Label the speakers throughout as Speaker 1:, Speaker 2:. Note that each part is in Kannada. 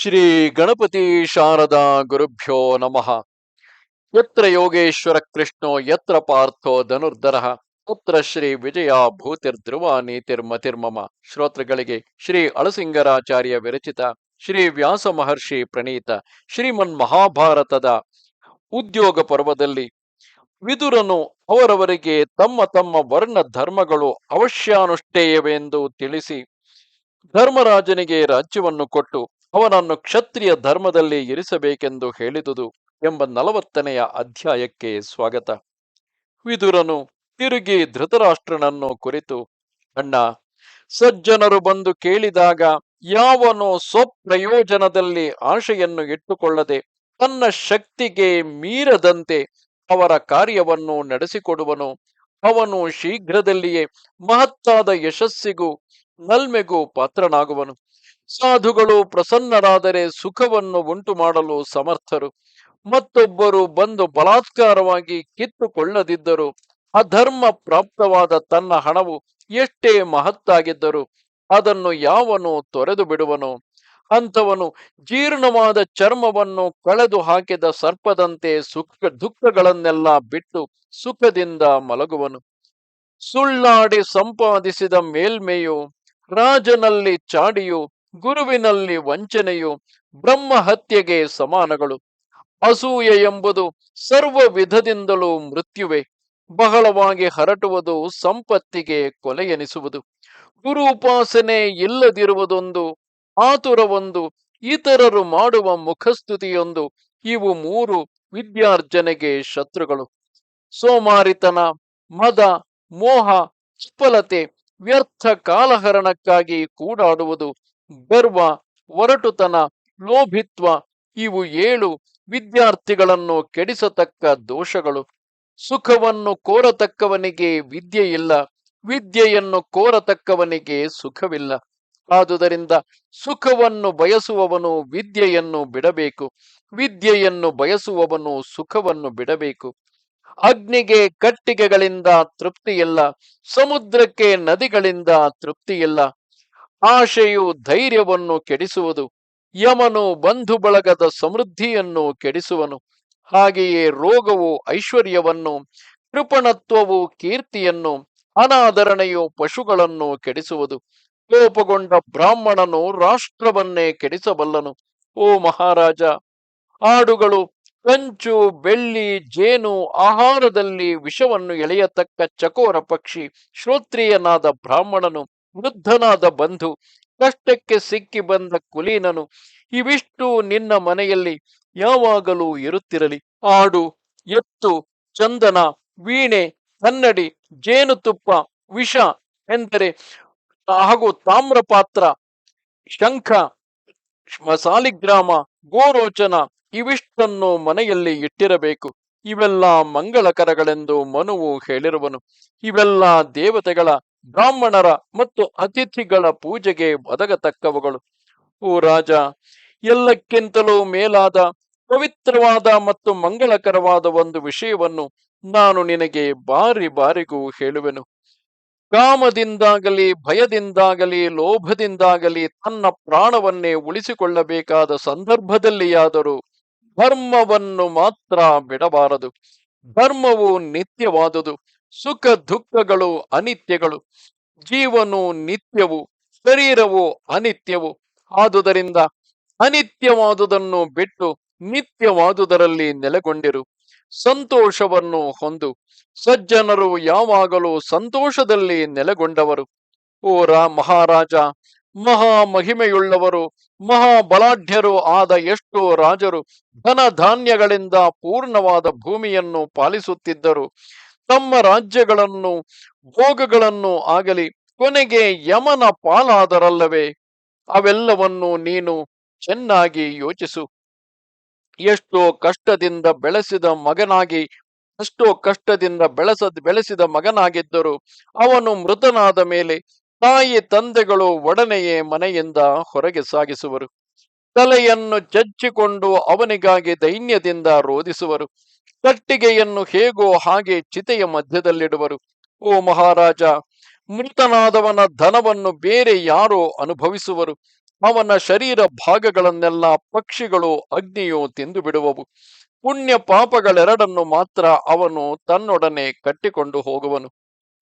Speaker 1: ಶ್ರೀ ಗಣಪತಿ ಶಾರದಾ ಗುರುಭ್ಯೋ ನಮಃ. ಯತ್ರ ಯೋಗೇಶ್ವರ ಕೃಷ್ಣೋ, ಯತ್ರ ಪಾರ್ಥೋ ಧನುರ್ಧರ, ಪುತ್ರ ಶ್ರೀ ವಿಜಯ ಭೂತಿರ್ಧ್ರುವ ನೀತಿರ್ಮತಿರ್ಮಮ ಶ್ರೋತೃಗಳಿಗೆ ಶ್ರೀ ಅಳಸಿಂಗರಾಚಾರ್ಯ ವಿರಚಿತ, ಶ್ರೀ ವ್ಯಾಸ ಮಹರ್ಷಿ ಪ್ರಣೀತ, ಶ್ರೀಮನ್ ಮಹಾಭಾರತದ ಉದ್ಯೋಗ ಪರ್ವದಲ್ಲಿ ವಿದುರನು ಅವರವರಿಗೆ ತಮ್ಮ ತಮ್ಮ ವರ್ಣ ಧರ್ಮಗಳು ಅವಶ್ಯಾನುಷ್ಠೇಯವೆಂದು ತಿಳಿಸಿ ಧರ್ಮರಾಜನಿಗೆ ರಾಜ್ಯವನ್ನು ಕೊಟ್ಟು ಅವನನ್ನು ಕ್ಷತ್ರಿಯ ಧರ್ಮದಲ್ಲಿ ಇರಿಸಬೇಕೆಂದು ಹೇಳಿದುದು ಎಂಬ ನಲವತ್ತನೆಯ ಅಧ್ಯಾಯಕ್ಕೆ ಸ್ವಾಗತ. ವಿದುರನು ತಿರುಗಿ ಧೃತರಾಷ್ಟ್ರನನ್ನು ಕುರಿತು, ಅಣ್ಣ, ಸಜ್ಜನರು ಬಂದು ಕೇಳಿದಾಗ ಯಾವನು ಸ್ವಪ್ರಯೋಜನದಲ್ಲಿ ಆಶೆಯನ್ನು ಇಟ್ಟುಕೊಳ್ಳದೆ ತನ್ನ ಶಕ್ತಿಗೆ ಮೀರದಂತೆ ಅವರ ಕಾರ್ಯವನ್ನು ನಡೆಸಿಕೊಡುವನು, ಅವನು ಶೀಘ್ರದಲ್ಲಿಯೇ ಮಹತ್ತಾದ ಯಶಸ್ಸಿಗೂ ನಲ್ಮೆಗೂ ಪಾತ್ರನಾಗುವನು. ಸಾಧುಗಳು ಪ್ರಸನ್ನರಾದರೆ ಸುಖವನ್ನು ಉಂಟು ಮಾಡಲು ಸಮರ್ಥರು. ಮತ್ತೊಬ್ಬರು ಬಂದು ಬಲಾತ್ಕಾರವಾಗಿ ಕಿತ್ತುಕೊಳ್ಳದಿದ್ದರು. ಅಧರ್ಮ ಪ್ರಾಪ್ತವಾದ ತನ್ನ ಹಣವು ಎಷ್ಟೇ ಮಹತ್ತಾಗಿದ್ದರು ಅದನ್ನು ಯಾವನು ತೊರೆದು ಬಿಡುವನು? ಅಂಥವನು ಜೀರ್ಣವಾದ ಚರ್ಮವನ್ನು ಕಳೆದು ಹಾಕಿದ ಸರ್ಪದಂತೆ ಸುಖ ದುಃಖಗಳನ್ನೆಲ್ಲ ಬಿಟ್ಟು ಸುಖದಿಂದ ಮಲಗುವನು. ಸುಳ್ಳಾಡಿ ಸಂಪಾದಿಸಿದ ಮೇಲ್ಮೆಯು ರಾಜನಲ್ಲಿ ಚಾಡಿಯು, ಗುರುವಿನಲ್ಲಿ ವಂಚನೆಯು, ಬ್ರಹ್ಮ ಹತ್ಯೆಗೆ ಸಮಾನಗಳು. ಅಸೂಯೆ ಎಂಬುದು ಸರ್ವ ವಿಧದಿಂದಲೂ ಮೃತ್ಯುವೆ. ಬಹಳವಾಗಿ ಹರಟುವುದು ಸಂಪತ್ತಿಗೆ ಕೊಲೆಯೆನಿಸುವುದು. ಗುರು ಉಪಾಸನೆ ಇಲ್ಲದಿರುವುದೊಂದು, ಆತುರವೊಂದು, ಇತರರು ಮಾಡುವ ಮುಖಸ್ತುತಿಯೊಂದು, ಇವು ಮೂರು ವಿದ್ಯಾರ್ಜನೆಗೆ ಶತ್ರುಗಳು. ಸೋಮಾರಿತನ, ಮದ, ಮೋಹ ಚಪಲತೆ ವ್ಯರ್ಥ ಕಾಲಹರಣಕ್ಕಾಗಿ ಕೂಡಾಡುವುದು, ಗರ್ವ, ಒರಟುತನ, ಲೋಭಿತ್ವ ಇವು ಏಳು ವಿದ್ಯಾರ್ಥಿಗಳನ್ನು ಕೆಡಿಸತಕ್ಕ ದೋಷಗಳು. ಸುಖವನ್ನು ಕೋರತಕ್ಕವನಿಗೆ ವಿದ್ಯೆ ಇಲ್ಲ ವಿದ್ಯೆಯನ್ನು ಕೋರತಕ್ಕವನಿಗೆ ಸುಖವಿಲ್ಲ. ಆದುದರಿಂದ ಸುಖವನ್ನು ಬಯಸುವವನು ವಿದ್ಯೆಯನ್ನು ಬಿಡಬೇಕು, ವಿದ್ಯೆಯನ್ನು ಬಯಸುವವನು ಸುಖವನ್ನು ಬಿಡಬೇಕು. ಅಗ್ನಿಗೆ ಕಟ್ಟಿಗೆಗಳಿಂದ ತೃಪ್ತಿಯಿಲ್ಲ, ಸಮುದ್ರಕ್ಕೆ ನದಿಗಳಿಂದ ತೃಪ್ತಿಯಿಲ್ಲ. ಆಶೆಯು ಧೈರ್ಯವನ್ನು ಕೆಡಿಸುವುದು, ಯಮನು ಬಂಧು ಬಳಗದ ಸಮೃದ್ಧಿಯನ್ನು ಕೆಡಿಸುವನು. ಹಾಗೆಯೇ ರೋಗವು ಐಶ್ವರ್ಯವನ್ನು, ಕೃಪಣತ್ವವು ಕೀರ್ತಿಯನ್ನು, ಅನಾದರಣೆಯು ಪಶುಗಳನ್ನು ಕೆಡಿಸುವುದು. ಕೋಪಗೊಂಡ ಬ್ರಾಹ್ಮಣನು ರಾಷ್ಟ್ರವನ್ನೇ ಕೆಡಿಸಬಲ್ಲನು. ಓ ಮಹಾರಾಜ, ಆಡುಗಳು ಕಂಚು, ಬೆಳ್ಳಿ, ಜೇನು ಆಹಾರದಲ್ಲಿ ವಿಷವನ್ನು ಎಳೆಯತಕ್ಕ ಚಕೋರ ಪಕ್ಷಿ, ಶ್ರೋತ್ರಿಯನಾದ ಬ್ರಾಹ್ಮಣನು, ವೃದ್ಧನಾದ ಬಂಧು, ಕಷ್ಟಕ್ಕೆ ಸಿಕ್ಕಿ ಬಂದ ಕುಲೀನನು, ಇವಿಷ್ಟು ನಿನ್ನ ಮನೆಯಲ್ಲಿ ಯಾವಾಗಲೂ ಇರುತ್ತಿರಲಿ. ಆಡು, ಎತ್ತು, ಚಂದನ, ವೀಣೆ ಕನ್ನಡಿ ಜೇನುತುಪ್ಪ ವಿಷ ಎಂದರೆ ಹಾಗೂ ತಾಮ್ರಪಾತ್ರ, ಶಂಖ ಸಾಲಿಗ್ರಾಮ, ಗೋರೋಚನ ಇವಿಷ್ಟನ್ನು ಮನೆಯಲ್ಲಿ ಇಟ್ಟಿರಬೇಕು. ಇವೆಲ್ಲ ಮಂಗಳಕರಗಳೆಂದು ಮನುವು ಹೇಳಿರುವನು. ಇವೆಲ್ಲ ದೇವತೆಗಳ, ಬ್ರಾಹ್ಮಣರ ಮತ್ತು ಅತಿಥಿಗಳ ಪೂಜೆಗೆ ಒದಗತಕ್ಕವುಗಳು. ಓ ರಾಜ, ಎಲ್ಲಕ್ಕಿಂತಲೂ ಮೇಲಾದ, ಪವಿತ್ರವಾದ ಮತ್ತು ಮಂಗಳಕರವಾದ ಒಂದು ವಿಷಯವನ್ನು ನಾನು ನಿನಗೆ ಬಾರಿ ಬಾರಿಗೂ ಹೇಳುವೆನು. ಕಾಮದಿಂದಾಗಲಿ, ಭಯದಿಂದಾಗಲಿ, ಲೋಭದಿಂದಾಗಲಿ ತನ್ನ ಪ್ರಾಣವನ್ನೇ ಉಳಿಸಿಕೊಳ್ಳಬೇಕಾದ ಸಂದರ್ಭದಲ್ಲಿಯಾದರೂ ಧರ್ಮವನ್ನು ಮಾತ್ರ ಬಿಡಬಾರದು. ಧರ್ಮವು ನಿತ್ಯವಾದುದು. ಸುಖ ದುಃಖಗಳು ಅನಿತ್ಯಗಳು. ಜೀವನು ನಿತ್ಯವು ಶರೀರವು ಅನಿತ್ಯವು. ಆದುದರಿಂದ ಅನಿತ್ಯವಾದುದನ್ನು ಬಿಟ್ಟು ನಿತ್ಯವಾದುದರಲ್ಲಿ ನೆಲೆಗೊಂಡಿರು. ಸಂತೋಷವನ್ನು ಹೊಂದು ಸಜ್ಜನರು ಯಾವಾಗಲೂ ಸಂತೋಷದಲ್ಲಿ ನೆಲೆಗೊಂಡವರು. ಓ ರಾ ಮಹಾರಾಜ ಮಹಾ ಮಹಿಮೆಯುಳ್ಳವರು ಮಹಾಬಲಾಢ್ಯರು ಆದ ಎಷ್ಟೋ ರಾಜರು ಧನ ಧಾನ್ಯಗಳಿಂದ ಪೂರ್ಣವಾದ ಭೂಮಿಯನ್ನು ಪಾಲಿಸುತ್ತಿದ್ದರು. ತಮ್ಮ ರಾಜ್ಯಗಳನ್ನು, ಭೋಗಗಳನ್ನು ಆಗಲಿ, ಕೊನೆಗೆ ಯಮನ ಪಾಲಾದರಲ್ಲವೇ, ಅವೆಲ್ಲವನ್ನು ನೀನು ಚೆನ್ನಾಗಿ ಯೋಚಿಸು. ಎಷ್ಟೋ ಕಷ್ಟದಿಂದ ಬೆಳೆಸಿದ ಮಗನಾಗಿ ಅಷ್ಟೋ ಕಷ್ಟದಿಂದ ಬೆಳೆಸ, ಬೆಳೆಸಿದ ಮಗನಾಗಿದ್ದರು ಅವನು ಮೃತನಾದ ಮೇಲೆ ತಾಯಿ ತಂದೆಗಳು ಒಡನೆಯೇ ಮನೆಯಿಂದ ಹೊರಗೆ ಸಾಗಿಸುವರು. ತಲೆಯನ್ನು ಚಚ್ಚಿಕೊಂಡು ಅವನಿಗಾಗಿ ದೈನ್ಯದಿಂದ ರೋಧಿಸುವರು. ಕಟ್ಟಿಗೆಯನ್ನು ಹೇಗೋ ಹಾಗೆ ಚಿತೆಯ ಮಧ್ಯದಲ್ಲಿಡುವರು. ಓ ಮಹಾರಾಜ, ಮೃತನಾದವನ ಧನವನ್ನು ಬೇರೆ ಯಾರೋ ಅನುಭವಿಸುವರು. ಅವನ ಶರೀರ ಭಾಗಗಳನ್ನೆಲ್ಲ ಪಕ್ಷಿಗಳು ಅಗ್ನಿಯು ತಿಂದು ಬಿಡುವವು ಪುಣ್ಯ ಪಾಪಗಳೆರಡನ್ನು ಮಾತ್ರ ಅವನು ತನ್ನೊಡನೆ ಕಟ್ಟಿಕೊಂಡು ಹೋಗುವನು.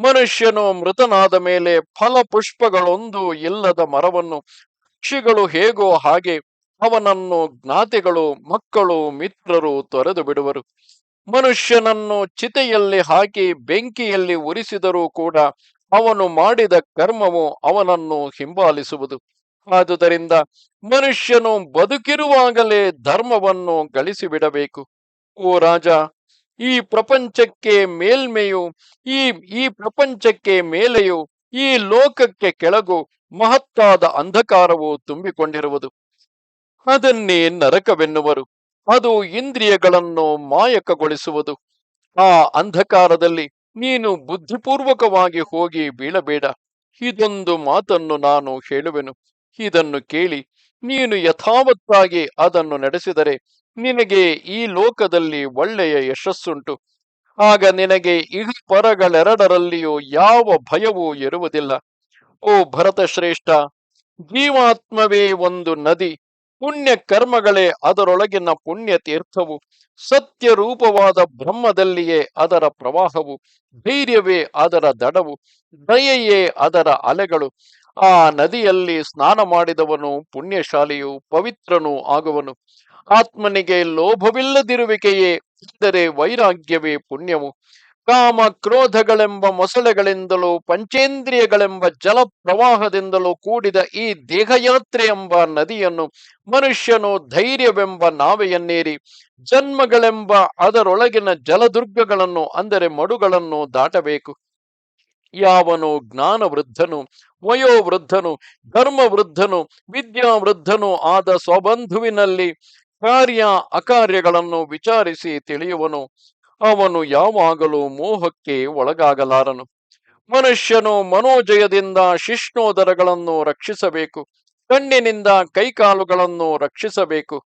Speaker 1: ಮನುಷ್ಯನು ಮೃತನಾದ ಮೇಲೆ ಫಲ ಪುಷ್ಪಗಳೊಂದು ಇಲ್ಲದ ಮರವನ್ನು ಪಕ್ಷಿಗಳು ಹೇಗೋ ಹಾಗೆ ಅವನನ್ನು ಜ್ಞಾತಿಗಳು, ಮಕ್ಕಳು, ಮಿತ್ರರು ತೊರೆದು ಬಿಡುವರು. ಮನುಷ್ಯನನ್ನು ಚಿತೆಯಲ್ಲಿ ಹಾಕಿ ಬೆಂಕಿಯಲ್ಲಿ ಉರಿಸಿದರೂ ಕೂಡ ಅವನು ಮಾಡಿದ ಕರ್ಮವು ಅವನನ್ನು ಹಿಂಬಾಲಿಸುವುದು. ಆದುದರಿಂದ ಮನುಷ್ಯನು ಬದುಕಿರುವಾಗಲೇ ಧರ್ಮವನ್ನು ಗಳಿಸಿಬಿಡಬೇಕು. ಓ ರಾಜ ಈ ಪ್ರಪಂಚಕ್ಕೆ ಮೇಲ್ಮೆಯು, ಈ ಈ ಪ್ರಪಂಚಕ್ಕೆ ಮೇಲೆಯು, ಈ ಲೋಕಕ್ಕೆ ಕೆಳಗು ಮಹತ್ತಾದ ಅಂಧಕಾರವು ತುಂಬಿಕೊಂಡಿರುವುದು. ಅದನ್ನೇ ನರಕವೆನ್ನುವರು. ಅದು ಇಂದ್ರಿಯಗಳನ್ನು ಮಾಯಕಗೊಳಿಸುವುದು. ಆ ಅಂಧಕಾರದಲ್ಲಿ ನೀನು ಬುದ್ಧಿಪೂರ್ವಕವಾಗಿ ಹೋಗಿ ಬೀಳಬೇಡ. ಇದೊಂದು ಮಾತನ್ನು ನಾನು ಹೇಳುವೆನು. ಇದನ್ನು ಕೇಳಿ ನೀನು ಯಥಾವತ್ತಾಗಿ ಅದನ್ನು ನಡೆಸಿದರೆ ನಿನಗೆ ಈ ಲೋಕದಲ್ಲಿ ಒಳ್ಳೆಯ ಯಶಸ್ಸುಂಟು. ಆಗ ನಿನಗೆ ಇಹ ಪರಗಳೆರಡರಲ್ಲಿಯೂ ಯಾವ ಭಯವೂ ಇರುವುದಿಲ್ಲ. ಓ ಭರತಶ್ರೇಷ್ಠ, ಜೀವಾತ್ಮವೇ ಒಂದು ನದಿ ಪುಣ್ಯ ಕರ್ಮಗಳೇ ಅದರೊಳಗಿನ ಪುಣ್ಯ ತೀರ್ಥವು ಸತ್ಯ ರೂಪವಾದ ಬ್ರಹ್ಮದಲ್ಲಿಯೇ ಅದರ ಪ್ರವಾಹವು, ಧೈರ್ಯವೇ ಅದರ ದಡವು, ದಯೆಯೇ ಅದರ ಅಲೆಗಳು. ಆ ನದಿಯಲ್ಲಿ ಸ್ನಾನ ಮಾಡಿದವನು ಪುಣ್ಯಶಾಲಿಯು ಪವಿತ್ರನೂ ಆಗುವನು. ಆತ್ಮನಿಗೆ ಲೋಭವಿಲ್ಲದಿರುವಿಕೆಯೇ, ಅಂದರೆ ವೈರಾಗ್ಯವೇ ಪುಣ್ಯವು. ಕಾಮ ಕ್ರೋಧಗಳೆಂಬ ಮೊಸಳೆಗಳಿಂದಲೂ ಪಂಚೇಂದ್ರಿಯಗಳೆಂಬ ಜಲ ಪ್ರವಾಹದಿಂದಲೂ ಕೂಡಿದ ಈ ದೇಹಯಾತ್ರೆ ಎಂಬ ನದಿಯನ್ನು ಮನುಷ್ಯನು ಧೈರ್ಯವೆಂಬ ನಾವೆಯನ್ನೇರಿ, ಜನ್ಮಗಳೆಂಬ ಅದರೊಳಗಿನ ಜಲದುರ್ಗಗಳನ್ನು, ಅಂದರೆ ಮಡುಗಳನ್ನು ದಾಟಬೇಕು. ಯಾವನು ಜ್ಞಾನ ವೃದ್ಧನು ವಯೋವೃದ್ಧನು ಧರ್ಮ ವೃದ್ಧನು ವಿದ್ಯಾವೃದ್ಧನು ಆದ ಸ್ವಬಂಧುವಿನಲ್ಲಿ ಕಾರ್ಯ ಅಕಾರ್ಯಗಳನ್ನು ವಿಚಾರಿಸಿ ತಿಳಿಯುವನು. ಅವನು ಯಾವಾಗಲೂ ಮೋಹಕ್ಕೆ ಒಳಗಾಗಲಾರನು. ಮನುಷ್ಯನು ಮನೋಜಯದಿಂದ ಶಿಷ್ಣೋದರಗಳನ್ನು ರಕ್ಷಿಸಬೇಕು. ಕಣ್ಣಿನಿಂದ ಕೈಕಾಲುಗಳನ್ನು ರಕ್ಷಿಸಬೇಕು.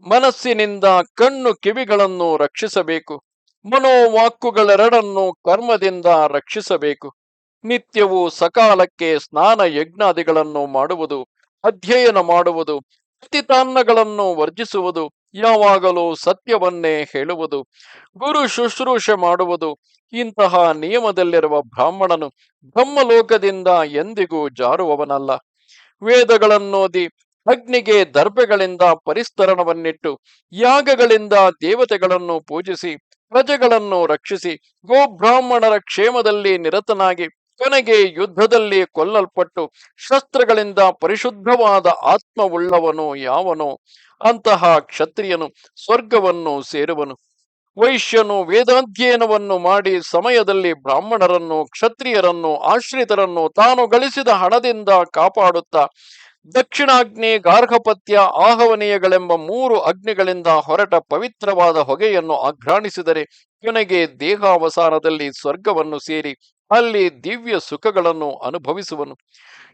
Speaker 1: ಮನಸ್ಸಿನಿಂದ ಕಣ್ಣು ಕಿವಿಗಳನ್ನು ರಕ್ಷಿಸಬೇಕು. ಮನೋವಾಕ್ಕುಗಳೆರಡನ್ನು ಕರ್ಮದಿಂದ ರಕ್ಷಿಸಬೇಕು. ನಿತ್ಯವೂ ಸಕಾಲಕ್ಕೆ ಸ್ನಾನ ಯಜ್ಞಾದಿಗಳನ್ನು ಮಾಡುವುದು, ಅಧ್ಯಯನ ಮಾಡುವುದು ಅತಿತಾನ್ನಗಳನ್ನು ವರ್ಜಿಸುವುದು, ಯಾವಾಗಲೂ ಸತ್ಯವನ್ನೇ ಹೇಳುವುದು, ಗುರು ಶುಶ್ರೂಷೆ ಮಾಡುವುದು. ಇಂತಹ ನಿಯಮದಲ್ಲಿರುವ ಬ್ರಾಹ್ಮಣನು ಬ್ರಹ್ಮಲೋಕದಿಂದ ಎಂದಿಗೂ ಜಾರುವವನಲ್ಲ. ವೇದಗಳನ್ನೋದಿ ಅಗ್ನಿಗೆ ದರ್ಭೆಗಳಿಂದ ಪರಿಸ್ತರಣವನ್ನಿಟ್ಟು, ಯಾಗಗಳಿಂದ ದೇವತೆಗಳನ್ನು ಪೂಜಿಸಿ ಪ್ರಜೆಗಳನ್ನು ರಕ್ಷಿಸಿ, ಗೋಬ್ರಾಹ್ಮಣರ ಕ್ಷೇಮದಲ್ಲಿ ನಿರತನಾಗಿ, ಕೊನೆಗೆ ಯುದ್ಧದಲ್ಲಿ ಕೊಲ್ಲಲ್ಪಟ್ಟು, ಶಸ್ತ್ರಗಳಿಂದ ಪರಿಶುದ್ಧವಾದ ಆತ್ಮವುಳ್ಳವನು ಯಾವನೋ? ಅಂತಹ ಕ್ಷತ್ರಿಯನು ಸ್ವರ್ಗವನ್ನು ಸೇರುವನು. ವೈಶ್ಯನು ವೇದಾಧ್ಯಯನವನ್ನು ಮಾಡಿ ಸಮಯದಲ್ಲಿ ಬ್ರಾಹ್ಮಣರನ್ನು, ಕ್ಷತ್ರಿಯರನ್ನು, ಆಶ್ರಿತರನ್ನು ತಾನು ಗಳಿಸಿದ ಹಣದಿಂದ ಕಾಪಾಡುತ್ತಾ ದಕ್ಷಿಣಾಗ್ನಿ ಗಾರ್ಹಪತ್ಯ ಆಹವನೀಯಗಳೆಂಬ ಮೂರು ಅಗ್ನಿಗಳಿಂದ ಹೊರಟ ಪವಿತ್ರವಾದ ಹೊಗೆಯನ್ನು ಆಘ್ರಾಣಿಸಿದರೆ ಕೊನೆಗೆ ದೇಹಾವಸಾನದಲ್ಲಿ ಸ್ವರ್ಗವನ್ನು ಸೇರಿ ಅಲ್ಲಿ ದಿವ್ಯ ಸುಖಗಳನ್ನು ಅನುಭವಿಸುವನು.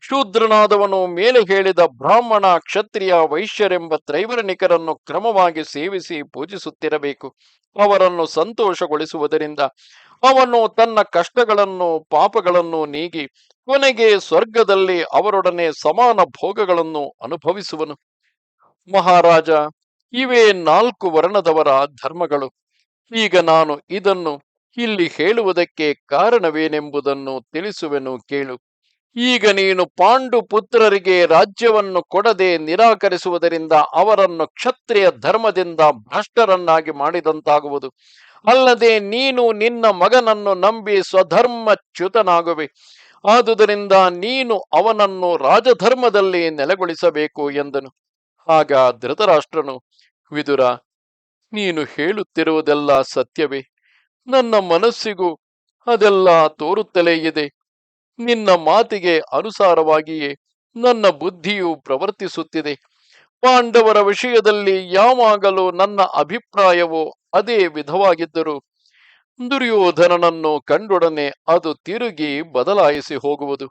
Speaker 1: ಶೂದ್ರನಾದವನು ಮೇಲೆ ಹೇಳಿದ ಬ್ರಾಹ್ಮಣ ಕ್ಷತ್ರಿಯ ವೈಶ್ಯರೆಂಬ ತ್ರೈವರ್ಣಿಕರನ್ನು ಕ್ರಮವಾಗಿ ಸೇವಿಸಿ ಪೂಜಿಸುತ್ತಿರಬೇಕು. ಅವರನ್ನು ಸಂತೋಷಗೊಳಿಸುವುದರಿಂದ ಅವನು ತನ್ನ ಕಷ್ಟಗಳನ್ನು, ಪಾಪಗಳನ್ನು ನೀಗಿ, ಕೊನೆಗೆ ಸ್ವರ್ಗದಲ್ಲಿ ಅವರೊಡನೆ ಸಮಾನ ಭೋಗಗಳನ್ನು ಅನುಭವಿಸುವನು. ಮಹಾರಾಜ, ಇವೇ ನಾಲ್ಕು ವರ್ಣದವರ ಧರ್ಮಗಳು. ಈಗ ನಾನು ಇದನ್ನು ಇಲ್ಲಿ ಹೇಳುವುದಕ್ಕೆ ಕಾರಣವೇನೆಂಬುದನ್ನು ತಿಳಿಸುವೆನು ಕೇಳು. ಈಗ ನೀನು ಪಾಂಡು ಪುತ್ರರಿಗೆ ರಾಜ್ಯವನ್ನು ಕೊಡದೆ ನಿರಾಕರಿಸುವುದರಿಂದ ಅವರನ್ನು ಕ್ಷತ್ರಿಯ ಧರ್ಮದಿಂದ ಭ್ರಷ್ಟರನ್ನಾಗಿ ಮಾಡಿದಂತಾಗುವುದು. ಅಲ್ಲದೆ ನೀನು ನಿನ್ನ ಮಗನನ್ನು ನಂಬಿ ಸ್ವಧರ್ಮಚ್ಯುತನಾಗುವೆ. ಆದುದರಿಂದ ನೀನು ಅವನನ್ನು ರಾಜಧರ್ಮದಲ್ಲಿ ನೆಲೆಗೊಳಿಸಬೇಕು ಎಂದನು. ಆಗ ಧೃತರಾಷ್ಟ್ರನು, ವಿದುರ, ನೀನು ಹೇಳುತ್ತಿರುವುದೆಲ್ಲ ಸತ್ಯವೇ? ನನ್ನ ಮನಸ್ಸಿಗೂ ಅದೆಲ್ಲ ತೋರುತ್ತಲೇ ಇದೆ. ನಿನ್ನ ಮಾತಿಗೆ ಅನುಸಾರವಾಗಿಯೇ ನನ್ನ ಬುದ್ಧಿಯು ಪ್ರವರ್ತಿಸುತ್ತಿದೆ. ಪಾಂಡವರ ವಿಷಯದಲ್ಲಿ ಯಾವಾಗಲೂ ನನ್ನ ಅಭಿಪ್ರಾಯವು ಅದೇ ವಿಧವಾಗಿದ್ದರು ದುರ್ಯೋಧನನನ್ನು ಕಂಡೊಡನೆ ಅದು ತಿರುಗಿ ಬದಲಾಯಿಸಿ ಹೋಗುವುದು.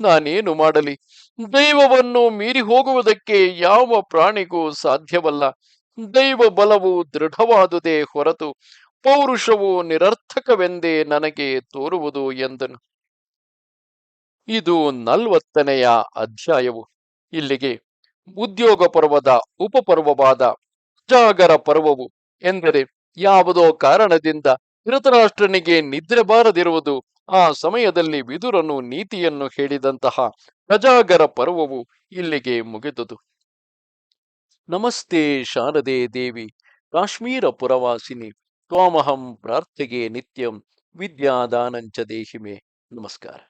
Speaker 1: ನಾನೇನು ಮಾಡಲಿ? ದೈವವನ್ನು ಮೀರಿ ಹೋಗುವುದಕ್ಕೆ ಯಾವ ಪ್ರಾಣಿಗೂ ಸಾಧ್ಯವಲ್ಲ. ದೈವ ಬಲವು ದೃಢವಾದುದೇ ಹೊರತು ಪೌರುಷವು ನಿರರ್ಥಕವೆಂದೇ ನನಗೆ ತೋರುವುದು ಎಂದನು. ಇದು ನಲ್ವತ್ತನೆಯ ಅಧ್ಯಾಯವು. ಇಲ್ಲಿಗೆ ಉದ್ಯೋಗ ಪರ್ವದ ಉಪಪರ್ವವಾದ ಜಾಗರ ಪರ್ವವು ಎಂದರೆ ಯಾವುದೋ ಕಾರಣದಿಂದ ಧೃತರಾಷ್ಟ್ರನಿಗೆ ನಿದ್ರೆ ಬಾರದಿರುವುದು ಆ ಸಮಯದಲ್ಲಿ ವಿದುರನು ನೀತಿಯನ್ನು ಹೇಳಿದಂತಹ ಪ್ರಜಾಗರ ಪರ್ವವು ಇಲ್ಲಿಗೆ ಮುಗಿದುದು. ನಮಸ್ತೆ ಶಾರದೆ ದೇವಿ, ಕಾಶ್ಮೀರ ಪುರವಾಸಿನಿ, ತ್ವಾಮಹಂ ಪ್ರಾರ್ಥಿಗೆ ನಿತ್ಯಂ ವಿದ್ಯಾದಾನಂಚ ದೇಹಿಮೆ. ನಮಸ್ಕಾರ.